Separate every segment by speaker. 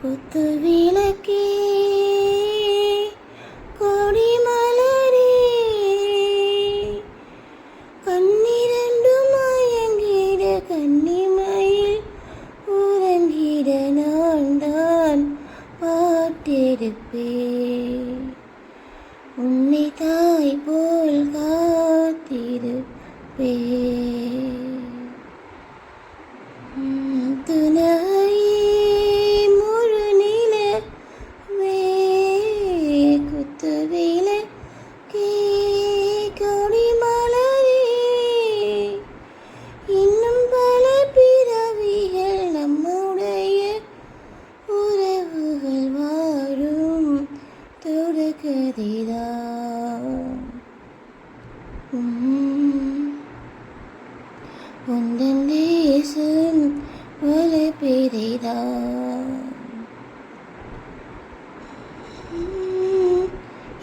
Speaker 1: குத்துவிளக்கே கொடிமலரே கண்ணிரண்டு மயங்கிட கன்னிமயில் உறங்கிட நான் தான் பாட்டிருப்பே உன்னை தான் உங்கள் தேசம் ஒரு பெரிதான்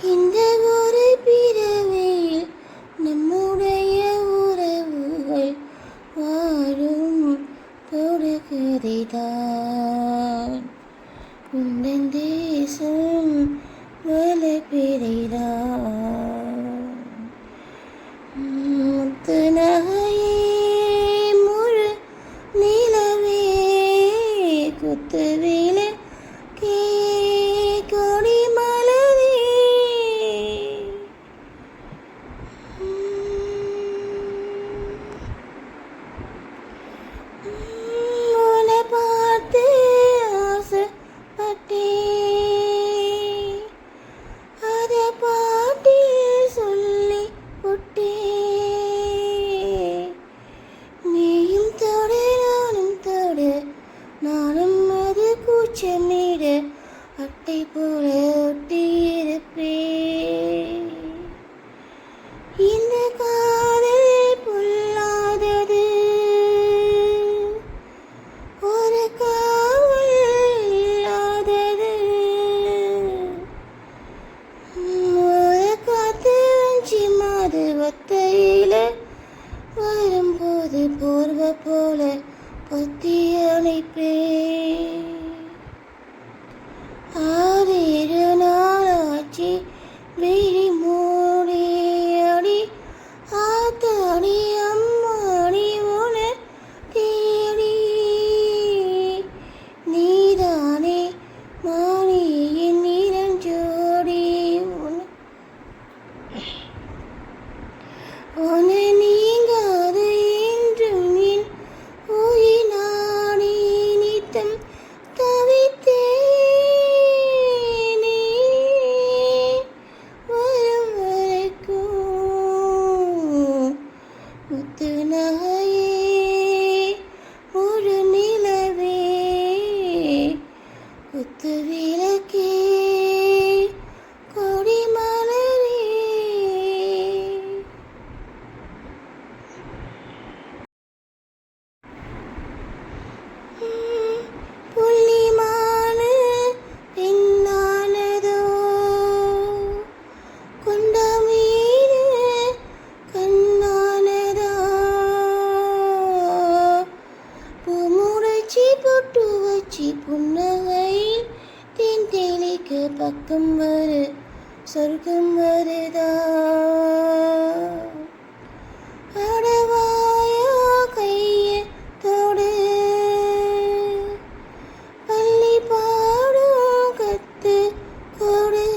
Speaker 1: இந்த ஒரு பிறவையில் நம்முடைய உறவுகள் வாழும் தொடுகிறதான் உங்கள் ஒரு பெரிதான் பத்தியளிப்பே ஆறு நாளாச்சி விழிமோ To be. பக்கம் வரு சொர்க்கம் வருதா? அடவாயா கைய தொடு. பள்ளி பாடும் கத்து கொடு.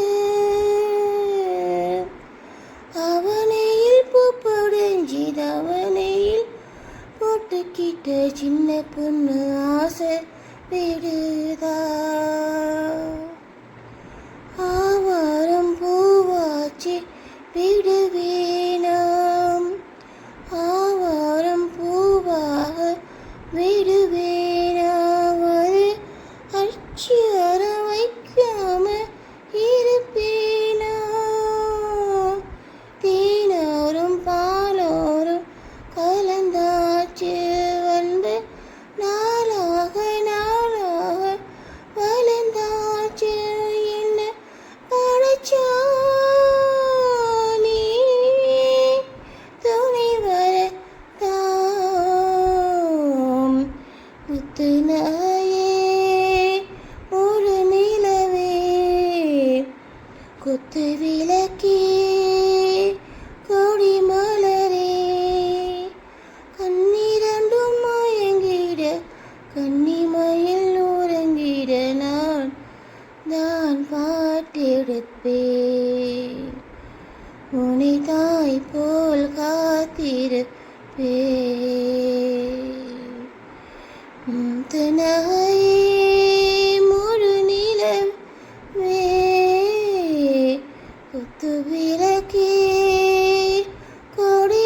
Speaker 1: அவனையில் பூப்பொடைஞ்சிது அவனையில் போட்டுக்கிட்ட சின்ன பொண்ணு ஆசை விடுதா? இருப்பே முந்தனாயே முழு நிலவே குத்து விளக்கே கொடி